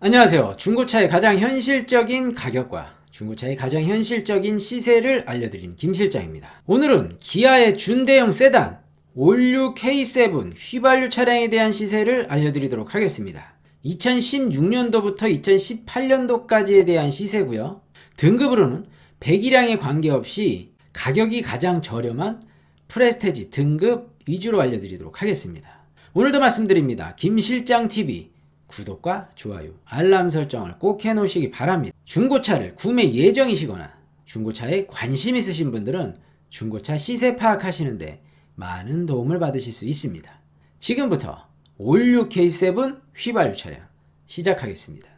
안녕하세요. 중고차의 가장 현실적인 가격과 중고차의 가장 현실적인 시세를 알려드리는 김 실장입니다. 오늘은 기아의 준대형 세단 올류 K7 휘발유 차량에 대한 시세를 알려드리도록 하겠습니다. 2016년도부터 2018년도까지에 대한 시세고요. 등급으로는 배기량에 관계없이 가격이 가장 저렴한 프레스테지 등급 위주로 알려드리도록 하겠습니다. 오늘도 말씀드립니다. 김 실장 TV 구독과 좋아요, 알람 설정을 꼭 해놓으시기 바랍니다. 중고차를 구매 예정이시거나 중고차에 관심 있으신 분들은 중고차 시세 파악하시는데 많은 도움을 받으실 수 있습니다. 지금부터 올류 K7 휘발유 차량 시작하겠습니다.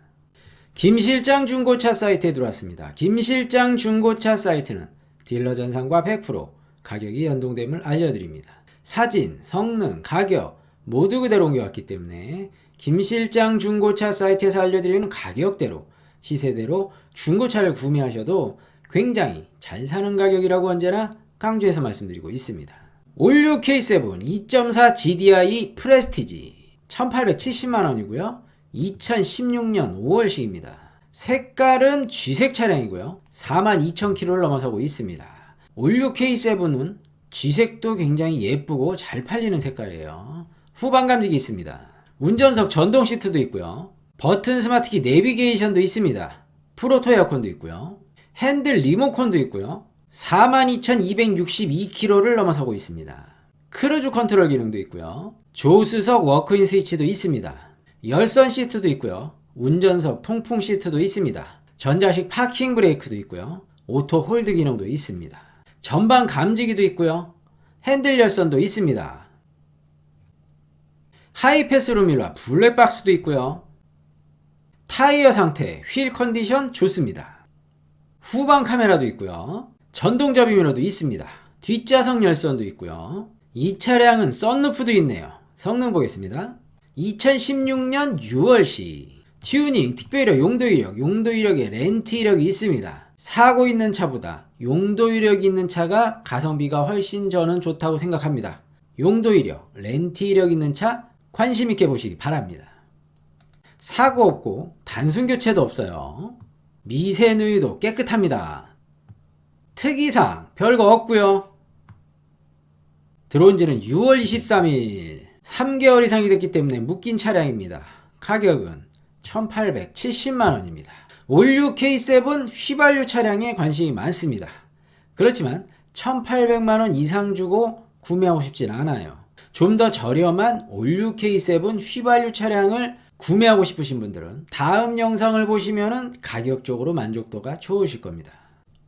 김실장 중고차 사이트에 들어왔습니다. 김실장 중고차 사이트는 딜러 전상과 100% 가격이 연동됨을 알려드립니다. 사진, 성능, 가격 모두 그대로 옮겨왔기 때문에 김 실장 중고차 사이트에서 알려드리는 가격대로 시세대로 중고차를 구매하셔도 굉장히 잘 사는 가격이라고 언제나 강조해서 말씀드리고 있습니다. 올류 K7 2.4 GDI 프레스티지 1870만원이고요. 2016년 5월식입니다. 색깔은 쥐색 차량이고요. 42,000km를 넘어서고 있습니다. 올류 K7은 쥐색도 굉장히 예쁘고 잘 팔리는 색깔이에요. 후방 감지기 있습니다. 운전석 전동 시트도 있고요. 버튼 스마트키 내비게이션도 있습니다. 프로토 에어컨도 있고요. 핸들 리모컨도 있고요. 42,262km를 넘어서고 있습니다. 크루즈 컨트롤 기능도 있고요. 조수석 워크인 스위치도 있습니다. 열선 시트도 있고요. 운전석 통풍 시트도 있습니다. 전자식 파킹 브레이크도 있고요. 오토 홀드 기능도 있습니다. 전방 감지기도 있고요. 핸들 열선도 있습니다. 하이패스 룸밀러 블랙박스도 있고요. 타이어 상태, 휠 컨디션 좋습니다. 후방 카메라도 있고요. 전동 접이미러도 있습니다. 뒷좌석 열선도 있고요. 이 차량은 썬루프도 있네요. 성능 보겠습니다. 2016년 6월시 튜닝, 특별히 용도 이력, 용도 이력에 렌트 이력이 있습니다. 사고 있는 차보다 용도 이력 있는 차가 가성비가 훨씬 저는 좋다고 생각합니다. 용도 이력, 렌트 이력 있는 차 관심 있게 보시기 바랍니다. 사고 없고 단순 교체도 없어요. 미세 누유도 깨끗합니다. 특이사항 별거 없고요. 들어온 지는 6월 23일 3개월 이상이 됐기 때문에 묶인 차량입니다. 가격은 1870만원입니다. 올류 K7 휘발유 차량에 관심이 많습니다. 그렇지만 1800만원 이상 주고 구매하고 싶진 않아요. 좀 더 저렴한 올류 K7 휘발유 차량을 구매하고 싶으신 분들은 다음 영상을 보시면 가격적으로 만족도가 좋으실 겁니다.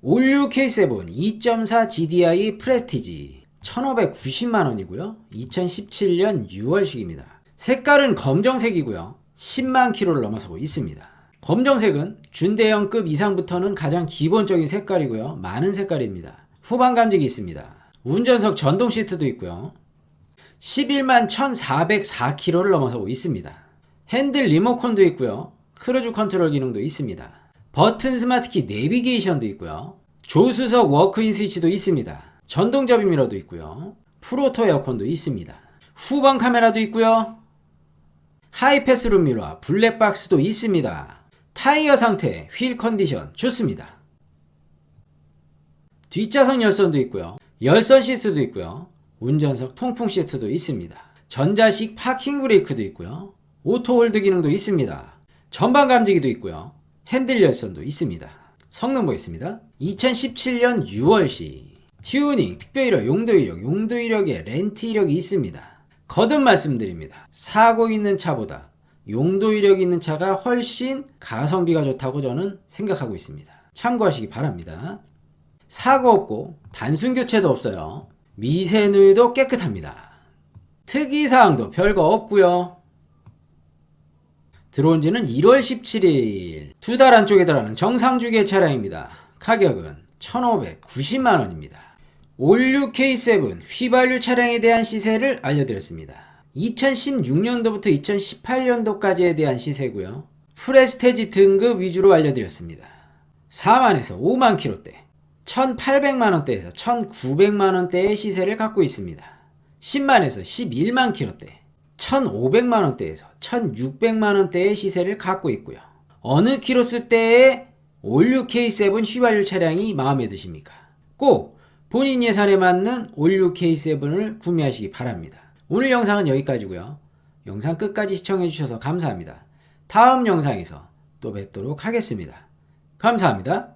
올류 K7 2.4 GDI 프레스티지 1590만원이고요. 2017년 6월식입니다. 색깔은 검정색이고요. 10만 킬로를 넘어서고 있습니다. 검정색은 준대형급 이상부터는 가장 기본적인 색깔이고요. 많은 색깔입니다. 후방 감지기 있습니다. 운전석 전동 시트도 있고요. 11만 1404km를 넘어서고 있습니다. 핸들 리모컨도 있고요. 크루즈 컨트롤 기능도 있습니다. 버튼 스마트키 내비게이션도 있고요. 조수석 워크인 스위치도 있습니다. 전동 접이 미러도 있고요. 프로토 에어컨도 있습니다. 후방 카메라도 있고요. 하이패스 룸 미러 블랙박스도 있습니다. 타이어 상태, 휠 컨디션 좋습니다. 뒷좌석 열선도 있고요. 열선 시트도 있고요. 운전석 통풍 시트도 있습니다. 전자식 파킹 브레이크도 있고요. 오토 홀드 기능도 있습니다. 전방 감지기도 있고요. 핸들 열선도 있습니다. 성능 보겠습니다. 2017년 6월시 튜닝, 특별 이력, 용도 이력, 용도 이력에 렌트 이력이 있습니다. 거듭 말씀드립니다. 사고 있는 차보다 용도 이력 있는 차가 훨씬 가성비가 좋다고 저는 생각하고 있습니다. 참고하시기 바랍니다. 사고 없고 단순 교체도 없어요. 미세 누유도 깨끗합니다. 특이사항도 별거 없고요. 들어온 지는 1월 17일 두 달 안쪽에 들어가는 정상주기의 차량입니다. 가격은 1,590만원입니다. 올류 K7 휘발유 차량에 대한 시세를 알려드렸습니다. 2016년도부터 2018년도까지에 대한 시세고요. 프레스테지 등급 위주로 알려드렸습니다. 4만에서 5만 킬로대, 1,800만 원대에서 1,900만 원대의 시세를 갖고 있습니다. 10만에서 11만 킬로대, 1,500만 원대에서 1,600만 원대의 시세를 갖고 있고요. 어느 키로수대의 올류 K7 휘발유 차량이 마음에 드십니까? 꼭 본인 예산에 맞는 올류 K7을 구매하시기 바랍니다. 오늘 영상은 여기까지고요. 영상 끝까지 시청해주셔서 감사합니다. 다음 영상에서 또 뵙도록 하겠습니다. 감사합니다.